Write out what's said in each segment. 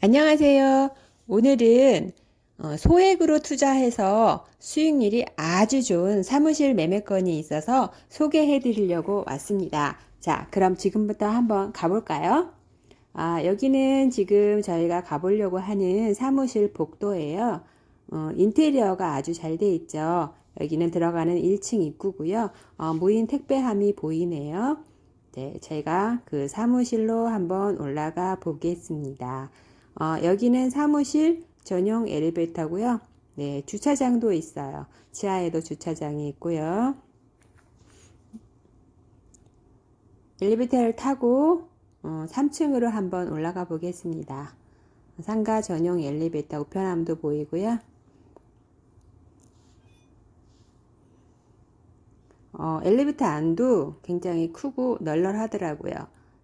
안녕하세요. 오늘은 어, 소액으로 투자해서 수익률이 아주 좋은 사무실 매매건이 있어서 소개해 드리려고 왔습니다. 자, 그럼 지금부터 한번 가볼까요? 아, 여기는 지금 저희가 가보려고 하는 사무실 복도예요. 어, 인테리어가 아주 잘 돼 있죠. 여기는 들어가는 1층 입구고요. 어, 무인 택배함이 보이네요. 네, 제가 그 사무실로 한번 올라가 보겠습니다. 어, 여기는 사무실 전용 엘리베이터고요. 네, 주차장도 있어요. 지하에도 주차장이 있고요. 엘리베이터를 타고 어, 3층으로 한번 올라가 보겠습니다. 상가 전용 엘리베이터 우편함도 보이고요. 어, 엘리베이터 안도 굉장히 크고 널널하더라고요.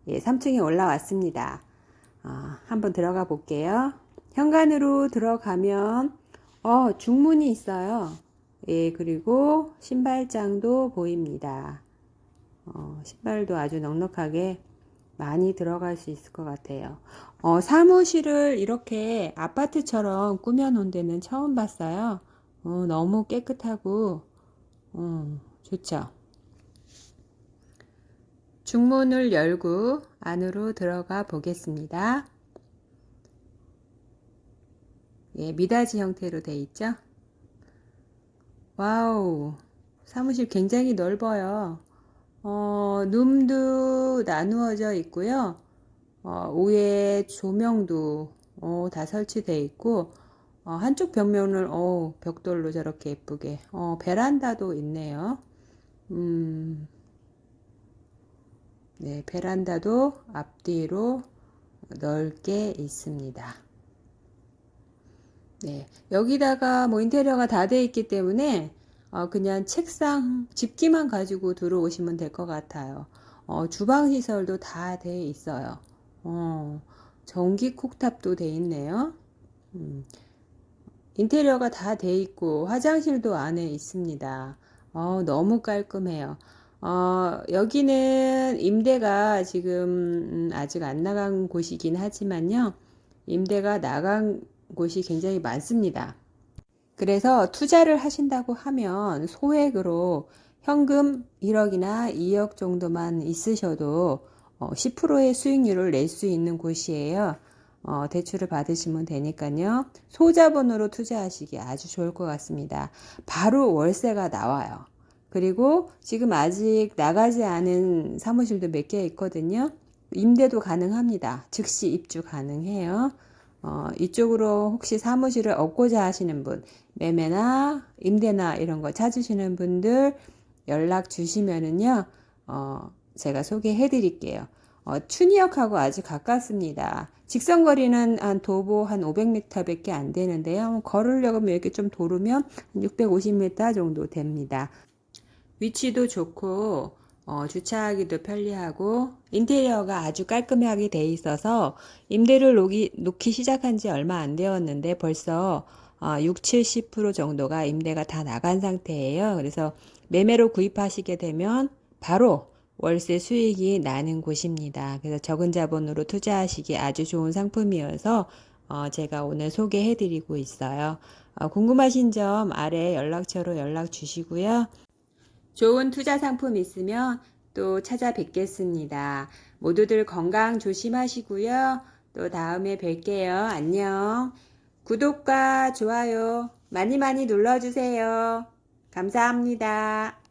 예, 3층에 올라왔습니다. 어, 한번 들어가 볼게요. 현관으로 들어가면 어, 중문이 있어요. 예, 그리고 신발장도 보입니다. 어, 신발도 아주 넉넉하게 많이 들어갈 수 있을 것 같아요. 어, 사무실을 이렇게 아파트처럼 꾸며 놓은 데는 처음 봤어요. 어, 너무 깨끗하고, 어, 좋죠. 중문을 열고 안으로 들어가 보겠습니다. 예, 미닫이 형태로 돼 있죠? 와우, 사무실 굉장히 넓어요. 어, 룸도 나누어져 있고요. 어, 위에 조명도 어, 다 설치되어 있고, 어, 한쪽 벽면을 어, 벽돌로 저렇게 예쁘게, 어, 베란다도 있네요. 음, 네, 베란다도 앞뒤로 넓게 있습니다. 네, 여기다가 뭐 인테리어가 다 돼 있기 때문에 어, 그냥 책상, 집기만 가지고 들어오시면 될 것 같아요. 어, 주방 시설도 다 돼 있어요. 어, 전기 쿡탑도 돼 있네요. 음, 인테리어가 다 돼 있고 화장실도 안에 있습니다. 어, 너무 깔끔해요. 어, 여기는 임대가 지금 음, 아직 안 나간 곳이긴 하지만요. 임대가 나간 곳이 굉장히 많습니다. 그래서 투자를 하신다고 하면 소액으로 현금 1억이나 2억 정도만 있으셔도 10%의 수익률을 낼 수 있는 곳이에요. 어, 대출을 받으시면 되니까요. 소자본으로 투자하시기 아주 좋을 것 같습니다. 바로 월세가 나와요. 그리고 지금 아직 나가지 않은 사무실도 몇 개 있거든요. 임대도 가능합니다. 즉시 입주 가능해요. 어, 이쪽으로 혹시 사무실을 얻고자 하시는 분, 매매나 임대나 이런 거 찾으시는 분들 연락 주시면은요, 어, 제가 소개해 드릴게요. 어, 춘희역하고 아주 가깝습니다. 직선 거리는 한 도보 한 500m 밖에 안 되는데요. 걸으려면 이렇게 좀 도르면 650m 정도 됩니다. 위치도 좋고 어, 주차하기도 편리하고 인테리어가 아주 깔끔하게 돼 있어서 임대를 놓기, 놓기 시작한 지 얼마 안 되었는데 벌써 어, 6, 70% 정도가 임대가 다 나간 상태예요. 그래서 매매로 구입하시게 되면 바로 월세 수익이 나는 곳입니다. 그래서 적은 자본으로 투자하시기 아주 좋은 상품이어서 어, 제가 오늘 소개해 드리고 있어요. 어, 궁금하신 점 아래 연락처로 연락 주시고요. 좋은 투자 상품 있으면 또 찾아뵙겠습니다. 모두들 건강 조심하시고요. 또 다음에 뵐게요. 안녕. 구독과 좋아요 많이 많이 눌러주세요. 감사합니다.